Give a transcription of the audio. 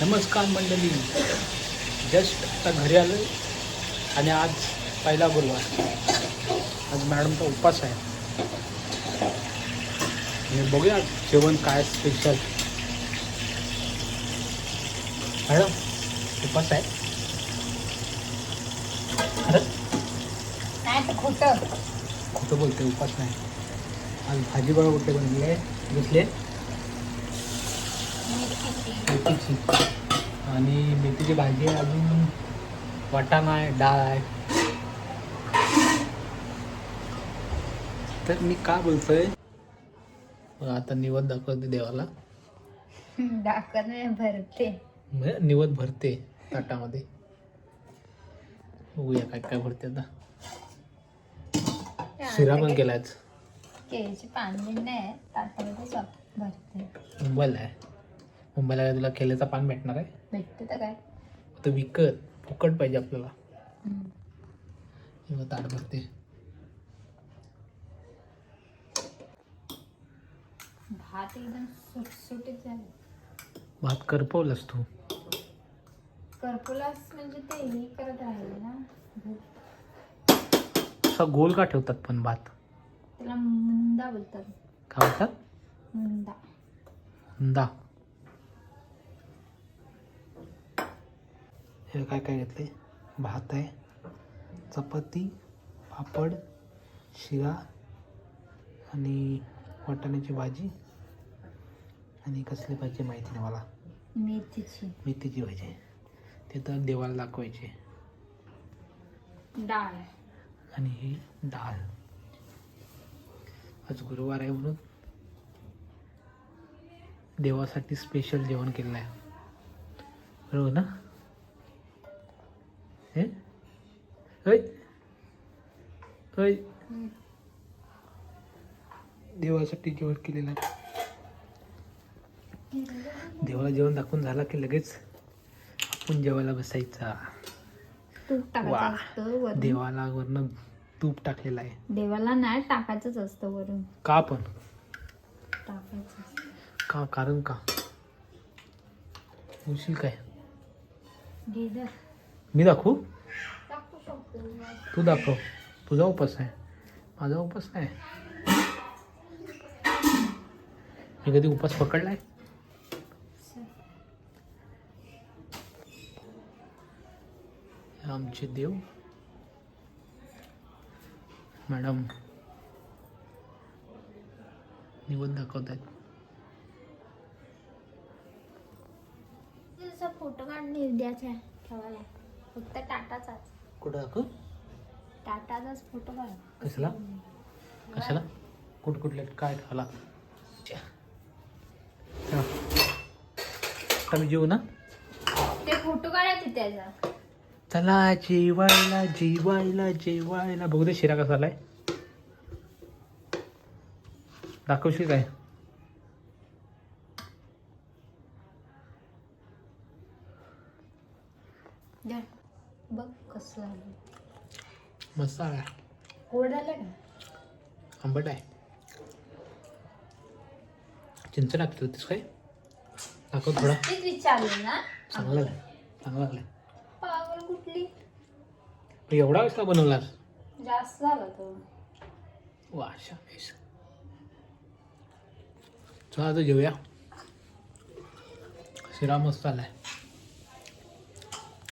नमस्कार मंडळी. जस्ट आता घरी आलो आणि आज पहिला गुरुवार. आज मॅडमचा उपवास आहे. आणि बघूया जेवण काय स्पेशल मॅडम उपवास आहे? खरंच? नाही तर खोटं. खोटं बोलते उपास नाही. आज भाजी बरोबर कुठे बनली आहे? घेतले? मेथीची. आणि मेथीची भाजी आहे अजून वाटाणा आहे डाळ आहे. तर मी का बोलतोय? आता निवद दाखवते देवाला. दाखवत नाही भरते. निवद भरते ताटामध्ये. बघूया काय काय भरते आता. शिरा पण केलाय केळीची पाणी नाही ताटामध्ये भरते. मुंबईला आहे. मुंबईला काय तुला केल्याचा पान भेटणार आहे? भेटते तर काय? तर विकत फुकट पाहिजे आपल्याला. हम्म. ताट भरते. भात एकदम सुटसुटीत झाले. भात करपवलास तू. करकुलास म्हणजे ते हे करत राहिले ना भूक. असा गोल का ठेवतात पण भात? त्याला मुंदा बोलतात. काय म्हणतात मुंदा हुंदा हे काय काय घेतले भात आहे चपाती पापड शिरा आणि वाटाण्याची भाजी आणि कसली भाजी माहिती नाही मला. मेथीची. मेथीची भाजी आहे. ते तर देवाला दाखवायचे डाळ. आणि ही डाळ. आज गुरुवार आहे म्हणून देवासाठी स्पेशल जेवण केलेलं आहे. बरोबर ना? ऐ देवासाठी जेवण केलेलं आहे. देवाला जेवण दाखवून झाला की लगेच आपण जेवायला बसायचा. वा. देवाला वरनं तूप टाकलेलं आहे. देवाला नाही टाकायचंच असतं वरून. का पण? टाकायचं. का? कारण का? होशील काय. मी दाखवू? तू दाखव. तुझा उपास आहे. माझा उपास नाही. मी कधी उपास पकडलाय? आमचे देव. मॅडम निवड दाखवत आहेत फोटो काढणे उद्याचा आहे ठेवायला फक्त टाटाचाच. कुठं दाखव? टाटाचाच फोटो काढ. कशाला? कशाला? कुठ कुठले काय खाला? कमी जेवू ना. ते फोटो काढायचे त्याचा. चला जेवायला जेवायला जेवायला. बघू दे शिरा कसा आलाय. दाखवशील काय? धर. बघ कसं झालं मस्त आला गोड का? आंबट आहे. चिंच टाकते होतीस काय? दाखव थोडा. तेच विचारलं ना. चांगला आहे चांगला लागलाय पागल कुठली? पण एवढा कसा बनवलास? जास्त झाला तो. वा शाबास. चला आता जेवूया शिरा मस्त आलाय.